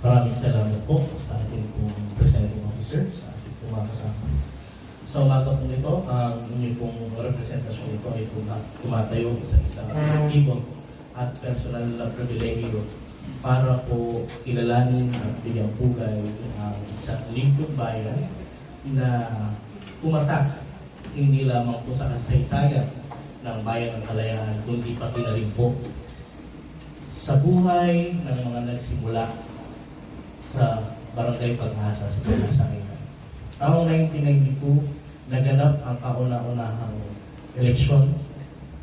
Maraming salamat po sa ating pong presiding officer, sa ating pong mga kasama. Sa umaga po nito, ang inyong pong representasyon ito ay tuma- tumatayo sa isang tibok at personal na pribilegyo para po kilalanin at bigyang pugay ang isang lingkod bayan na pumatak hindi lamang po sa kasaysayan ng bayan ng Kalayaan, kundi pati na rin po sa buhay ng mga nagsimula sa Barangay Pag-asa sa Pagkasayan. Taong 1992, naganap ang kauna-unahang eleksyon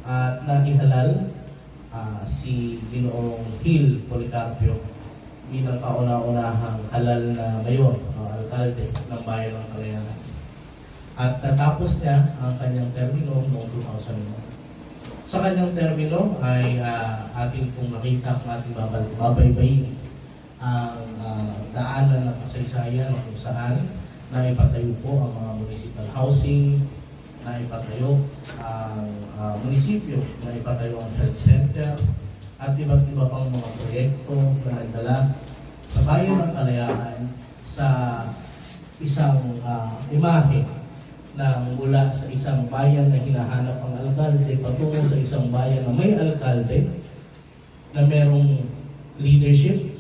at nakihalal ah, si Ginoong Hill Policarpio bilang kauna-unahang halal na mayor o alkalde ng bayan ng Kalayaan. At natapos niya ang kanyang termino noong 2001. Sa kanyang termino ay ah, ating pong nakita ang ating babaybayin ang ah, daanan ng kasaysayan kung saan naipatayo po ang mga municipal housing, naipatayo ang ah, munisipyo, naipatayo ang health center, at iba't iba pang mga proyekto na nagdala sa bayan ng kalayaan sa isang ah, imahe na mula sa isang bayan na hinahanap ang alkalde patungo sa isang bayan na may alkalde na merong leadership,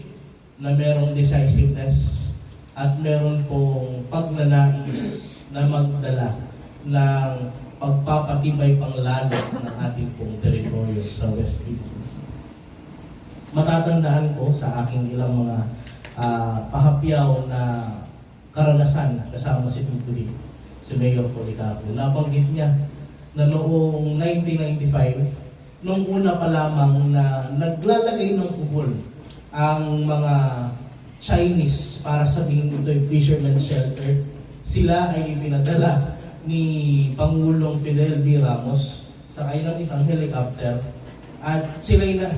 na merong decisiveness, at meron pong pagnanais na magdala ng pagpapatibay pang lalo ng ating pong teritoryo sa West Philippines. Matatandaan ko sa aking ilang mga ah, pahapyaw na karanasan kasama si Pinturin si Mayor Policarpo. Nabanggit niya na noong 1995, nung una pa lamang na naglalagay ng kubol ang mga Chinese para sabihin ito'y fisherman shelter, sila ay ipinadala ni Pangulong Fidel V. Ramos sa ng isang helicopter at sila'y na,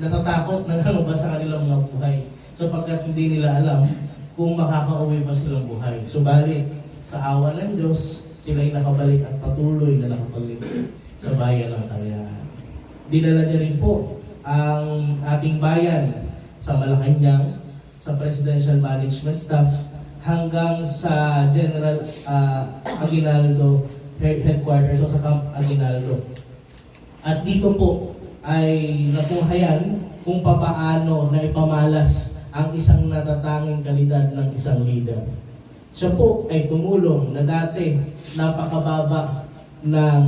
natatakot na ba sa kanilang mga buhay sapagkat hindi nila alam kung makakauwi pa silang buhay. Subalit, sa awa ng Diyos, sila'y nakabalik at patuloy na nakapaglingkod sa bayan ng Kalayaan. Dinala niya rin po ang ating bayan sa Malacanang, sa Presidential Management Staff, hanggang sa General ah, Aguinaldo Head- Headquarters o sa Camp Aguinaldo. At dito po ay natunghayan kung papaano na ipamalas ang isang natatanging kalidad ng isang leader. Siya po ay tumulong na dati napakababa ng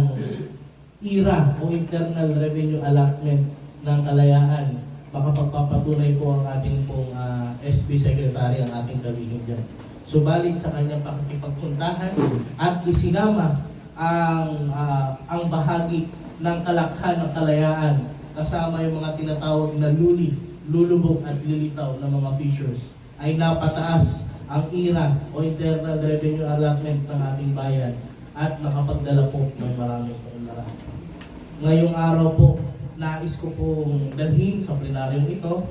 IRA o Internal Revenue Allotment ng Kalayaan. Makapagpapatunay po ang ating pong ah, SB Secretary, ang ating kalihim dyan. Subalit sa kanyang pakikipagpuntahan at isinama ang ah, ang bahagi ng kalakhan ng kalayaan kasama yung mga tinatawag na luli, lulubog at lilitaw ng mga fishers ay napataas ang IRA o Internal Revenue Allotment ng ating bayan at nakapagdala po ng maraming kaunlaran. Ngayong araw po, nais ko pong dalhin sa plenaryong ito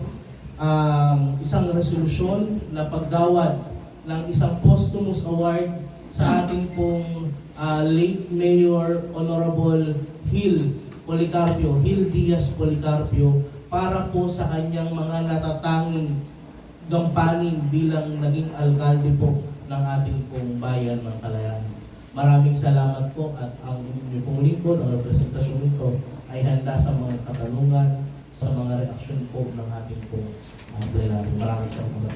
ang isang resolusyon na paggawad ng isang posthumous award sa ating pong ah, late Mayor Honorable Hill Policarpio, Hill Diaz Policarpio, para po sa kanyang mga natatanging gampanin bilang naging alkalde po ng ating pong bayan ng Kalayaan. Maraming salamat po at ang inyong pong lingkod, ang representasyon nito ay handa sa mga katanungan, sa mga reaksyon po ng ating pong uh, plenaryo. Maraming salamat.